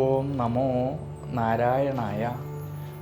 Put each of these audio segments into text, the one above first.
ഓം നമോ നാരായണായ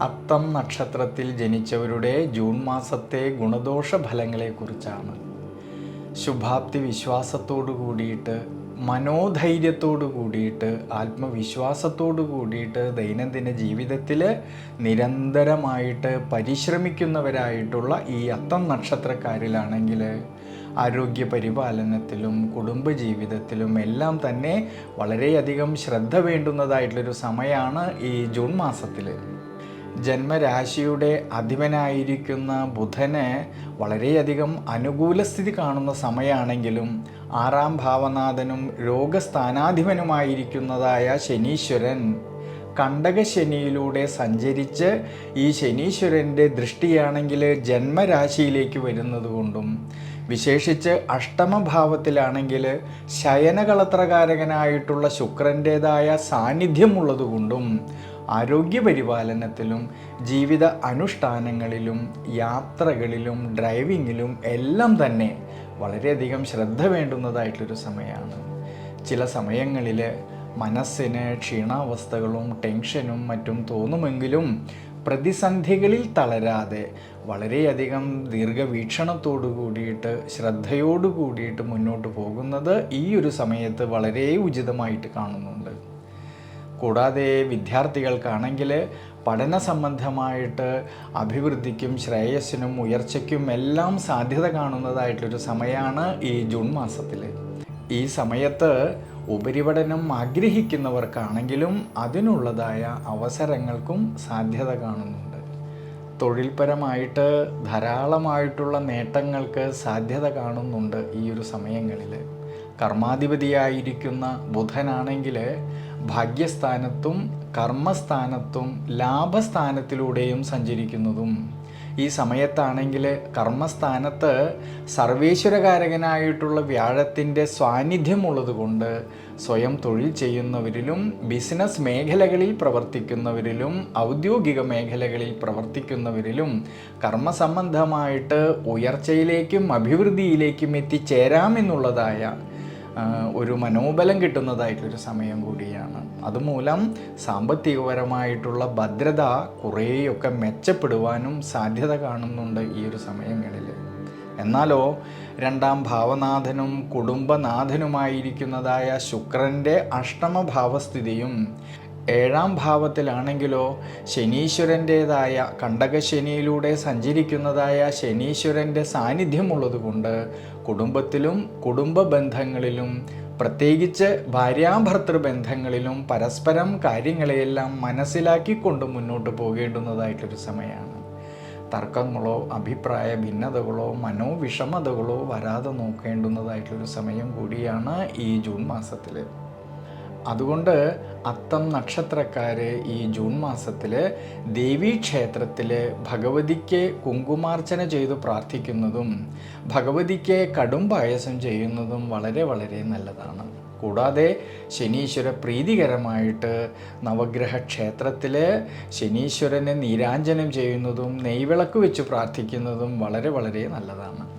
അത്തം നക്ഷത്രത്തിൽ ജനിച്ചവരുടെ ജൂൺ മാസത്തെ ഗുണദോഷ ഫലങ്ങളെക്കുറിച്ചാണ് ശുഭാപ്തി വിശ്വാസത്തോടു കൂടിയിട്ട് മനോധൈര്യത്തോടു കൂടിയിട്ട് ആത്മവിശ്വാസത്തോടു കൂടിയിട്ട് ദൈനംദിന ജീവിതത്തിൽ നിരന്തരമായിട്ട് പരിശ്രമിക്കുന്നവരായിട്ടുള്ള ഈ അത്തം നക്ഷത്രക്കാരിലാണെങ്കിൽ ആരോഗ്യ പരിപാലനത്തിലും കുടുംബജീവിതത്തിലും എല്ലാം തന്നെ വളരെയധികം ശ്രദ്ധ വേണ്ടുന്നതായിട്ടുള്ളൊരു സമയമാണ് ഈ ജൂൺ മാസത്തിൽ ജന്മരാശിയുടെ അധിപനായിരിക്കുന്ന ബുധന് വളരെയധികം അനുകൂല സ്ഥിതി കാണുന്ന സമയമാണെങ്കിലും ആറാം ഭാവനാഥനും രോഗസ്ഥാനാധിപനുമായിരിക്കുന്നതായ ശനീശ്വരൻ കണ്ടകശനിയിലൂടെ സഞ്ചരിച്ച് ഈ ശനീശ്വരന്റെ ദൃഷ്ടിയാണെങ്കിൽ ജന്മരാശിയിലേക്ക് വരുന്നത് കൊണ്ടും വിശേഷിച്ച് അഷ്ടമഭാവത്തിലാണെങ്കിൽ ശയനകളത്രകാരകനായിട്ടുള്ള ശുക്രന്റേതായ സാന്നിധ്യമുള്ളതുകൊണ്ടും ആരോഗ്യപരിപാലനത്തിലും ജീവിത അനുഷ്ഠാനങ്ങളിലും യാത്രകളിലും ഡ്രൈവിങ്ങിലും എല്ലാം തന്നെ വളരെയധികം ശ്രദ്ധ വേണ്ടുന്നതായിട്ടൊരു സമയമാണ്. ചില സമയങ്ങളിൽ മനസ്സിന് ക്ഷീണാവസ്ഥകളും ടെൻഷനും മറ്റും തോന്നുമെങ്കിലും പ്രതിസന്ധികളിൽ തളരാതെ വളരെയധികം ദീർഘവീക്ഷണത്തോടു കൂടിയിട്ട് ശ്രദ്ധയോടു കൂടിയിട്ട് മുന്നോട്ട് പോകുന്നത് ഈ ഒരു സമയത്ത് വളരെ ഉചിതമായിട്ട് കാണുന്നുണ്ട്. കൂടാതെ വിദ്യാർത്ഥികൾക്കാണെങ്കിൽ പഠന സംബന്ധമായിട്ട് അഭിവൃദ്ധിക്കും ശ്രേയസ്സിനും ഉയർച്ചയ്ക്കും എല്ലാം സാധ്യത കാണുന്നതായിട്ടൊരു സമയമാണ് ഈ ജൂൺ മാസത്തിൽ ഈ സമയത്ത് ഉപരിപഠനം ആഗ്രഹിക്കുന്നവർക്കാണെങ്കിലും അതിനുള്ളതായ അവസരങ്ങൾക്കും സാധ്യത കാണുന്നുണ്ട്. തൊഴിൽപരമായിട്ട് ധാരാളമായിട്ടുള്ള നേട്ടങ്ങൾക്ക് സാധ്യത കാണുന്നുണ്ട് ഈ ഒരു സമയങ്ങളിൽ കർമാധിപതിയായിരിക്കുന്ന ബുധനാണെങ്കിൽ ഭാഗ്യസ്ഥാനത്തും കർമ്മസ്ഥാനത്തും ലാഭസ്ഥാനത്തിലൂടെയും സഞ്ചരിക്കുന്നതും. ഈ സമയത്താണെങ്കിൽ കർമ്മസ്ഥാനത്ത് സർവേശ്വരകാരകനായിട്ടുള്ള വ്യാഴത്തിന്റെ സാന്നിധ്യമുള്ളത് കൊണ്ട് സ്വയം തൊഴിൽ ചെയ്യുന്നവരിലും ബിസിനസ് മേഖലകളിൽ പ്രവർത്തിക്കുന്നവരിലും ഔദ്യോഗിക മേഖലകളിൽ പ്രവർത്തിക്കുന്നവരിലും കർമ്മസംബന്ധമായിട്ട് ഉയർച്ചയിലേക്കും അഭിവൃദ്ധിയിലേക്കും എത്തിച്ചേരാമെന്നുള്ളതായ ഒരു മനോബലം കിട്ടുന്നതായിട്ടൊരു സമയം കൂടിയാണ്. അതുമൂലം സാമ്പത്തികപരമായിട്ടുള്ള ഭദ്രത കുറേയൊക്കെ മെച്ചപ്പെടുവാനും സാധ്യത കാണുന്നുണ്ട് ഈ ഒരു സമയങ്ങളിൽ എന്നാലോ രണ്ടാം ഭാവനാഥനും കുടുംബനാഥനുമായിരിക്കുന്നതായ ശുക്രന്റെ അഷ്ടമഭാവസ്ഥിതിയും ഏഴാം ഭാവത്തിലാണെങ്കിലോ ശനീശ്വരന്റേതായ കണ്ടകശനിയിലൂടെ സഞ്ചരിക്കുന്നതായ ശനീശ്വരന്റെ സാന്നിധ്യമുള്ളതുകൊണ്ട് കുടുംബത്തിലും കുടുംബ ബന്ധങ്ങളിലും പ്രത്യേകിച്ച് ഭാര്യാഭർത്തൃ ബന്ധങ്ങളിലും പരസ്പരം കാര്യങ്ങളെയെല്ലാം മനസ്സിലാക്കിക്കൊണ്ട് മുന്നോട്ട് പോകേണ്ടുന്നതായിട്ടൊരു സമയമാണ്. തർക്കങ്ങളോ അഭിപ്രായ ഭിന്നതകളോ മനോവിഷമതകളോ വരാതെ നോക്കേണ്ടുന്നതായിട്ടുള്ളൊരു സമയം കൂടിയാണ് ഈ ജൂൺ മാസത്തിൽ അതുകൊണ്ട് അത്തം നക്ഷത്രക്കാർ ഈ ജൂൺ മാസത്തിൽ ദേവീക്ഷേത്രത്തിൽ ഭഗവതിക്ക് കുങ്കുമാർച്ചന ചെയ്തു പ്രാർത്ഥിക്കുന്നതും ഭഗവതിക്ക് കടും പായസം ചെയ്യുന്നതും വളരെ വളരെ നല്ലതാണ്. കൂടാതെ ശനീശ്വര പ്രീതികരമായിട്ട് നവഗ്രഹ ക്ഷേത്രത്തിൽ ശനീശ്വരനെ നീരാഞ്ജനം ചെയ്യുന്നതും നെയ്വിളക്ക് വെച്ച് പ്രാർത്ഥിക്കുന്നതും വളരെ വളരെ നല്ലതാണ്.